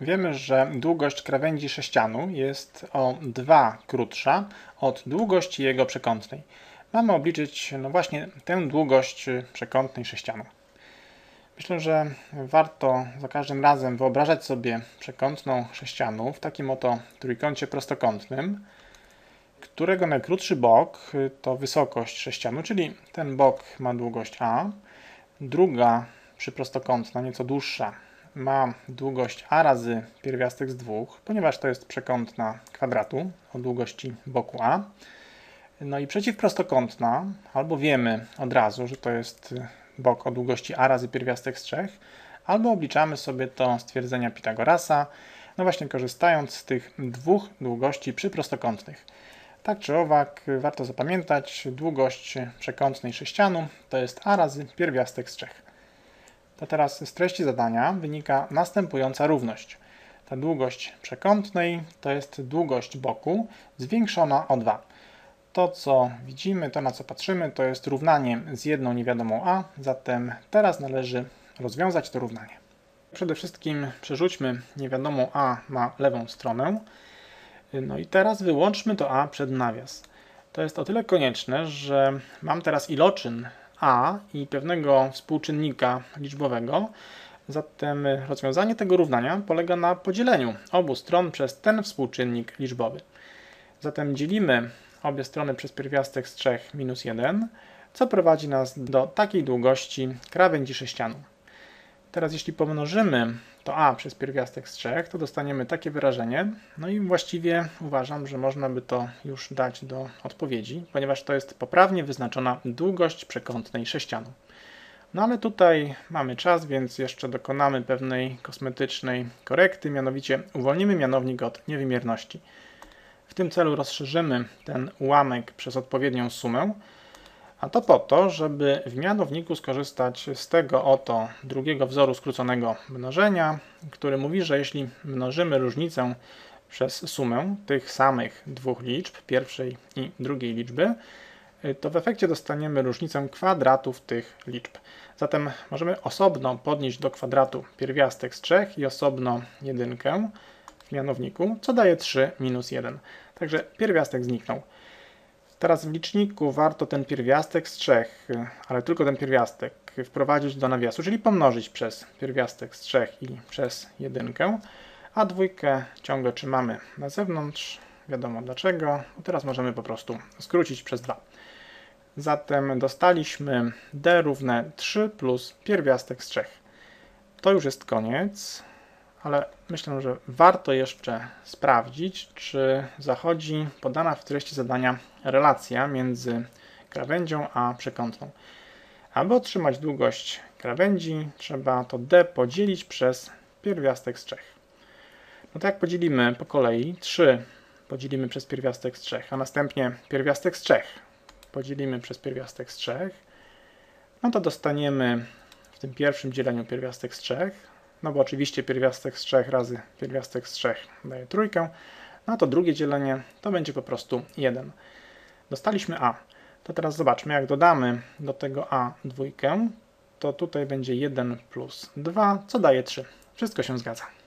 Wiemy, że długość krawędzi sześcianu jest o 2 krótsza od długości jego przekątnej. Mamy obliczyć no właśnie tę długość przekątnej sześcianu. Myślę, że warto za każdym razem wyobrażać sobie przekątną sześcianu w takim oto trójkącie prostokątnym, którego najkrótszy bok to wysokość sześcianu, czyli ten bok ma długość a, druga przyprostokątna, nieco dłuższa, ma długość a razy pierwiastek z dwóch, ponieważ to jest przekątna kwadratu o długości boku a. No i przeciwprostokątna, albo wiemy od razu, że to jest bok o długości a razy pierwiastek z 3, albo obliczamy sobie to stwierdzenia Pitagorasa, no właśnie korzystając z tych dwóch długości przyprostokątnych. Tak czy owak, warto zapamiętać, długość przekątnej sześcianu to jest a razy pierwiastek z 3. To teraz z treści zadania wynika następująca równość. Ta długość przekątnej to jest długość boku zwiększona o 2. To, co widzimy, to na co patrzymy, to jest równanie z jedną niewiadomą a, zatem teraz należy rozwiązać to równanie. Przede wszystkim przerzućmy niewiadomą a na lewą stronę. No i teraz wyłączmy to a przed nawias. To jest o tyle konieczne, że mam teraz iloczyn a i pewnego współczynnika liczbowego. Zatem rozwiązanie tego równania polega na podzieleniu obu stron przez ten współczynnik liczbowy. Zatem dzielimy obie strony przez pierwiastek z 3 minus 1, co prowadzi nas do takiej długości krawędzi sześcianu. Teraz jeśli pomnożymy to a przez pierwiastek z 3, to dostaniemy takie wyrażenie. No i właściwie uważam, że można by to już dać do odpowiedzi, ponieważ to jest poprawnie wyznaczona długość przekątnej sześcianu. No ale tutaj mamy czas, więc jeszcze dokonamy pewnej kosmetycznej korekty, mianowicie uwolnimy mianownik od niewymierności. W tym celu rozszerzymy ten ułamek przez odpowiednią sumę, a to po to, żeby w mianowniku skorzystać z tego oto drugiego wzoru skróconego mnożenia, który mówi, że jeśli mnożymy różnicę przez sumę tych samych dwóch liczb, pierwszej i drugiej liczby, to w efekcie dostaniemy różnicę kwadratów tych liczb. Zatem możemy osobno podnieść do kwadratu pierwiastek z 3 i osobno jedynkę w mianowniku, co daje 3 minus 1. Także pierwiastek zniknął. Teraz w liczniku warto ten pierwiastek z 3, ale tylko ten pierwiastek, wprowadzić do nawiasu, czyli pomnożyć przez pierwiastek z 3 i przez jedynkę, a dwójkę ciągle trzymamy na zewnątrz. Wiadomo dlaczego. Teraz możemy po prostu skrócić przez 2. Zatem dostaliśmy d równe 3 plus pierwiastek z 3. To już jest koniec ale myślę, że warto jeszcze sprawdzić, czy zachodzi podana w treści zadania relacja między krawędzią a przekątną. Aby otrzymać długość krawędzi, trzeba to d podzielić przez pierwiastek z 3. No to jak podzielimy po kolei, 3 podzielimy przez pierwiastek z 3, a następnie pierwiastek z 3 podzielimy przez pierwiastek z 3, no to dostaniemy w tym pierwszym dzieleniu pierwiastek z 3, no bo oczywiście pierwiastek z 3 razy pierwiastek z 3 daje trójkę, no to drugie dzielenie to będzie po prostu 1. Dostaliśmy a. To teraz zobaczmy, jak dodamy do tego a dwójkę, to tutaj będzie 1 plus 2, co daje 3. Wszystko się zgadza.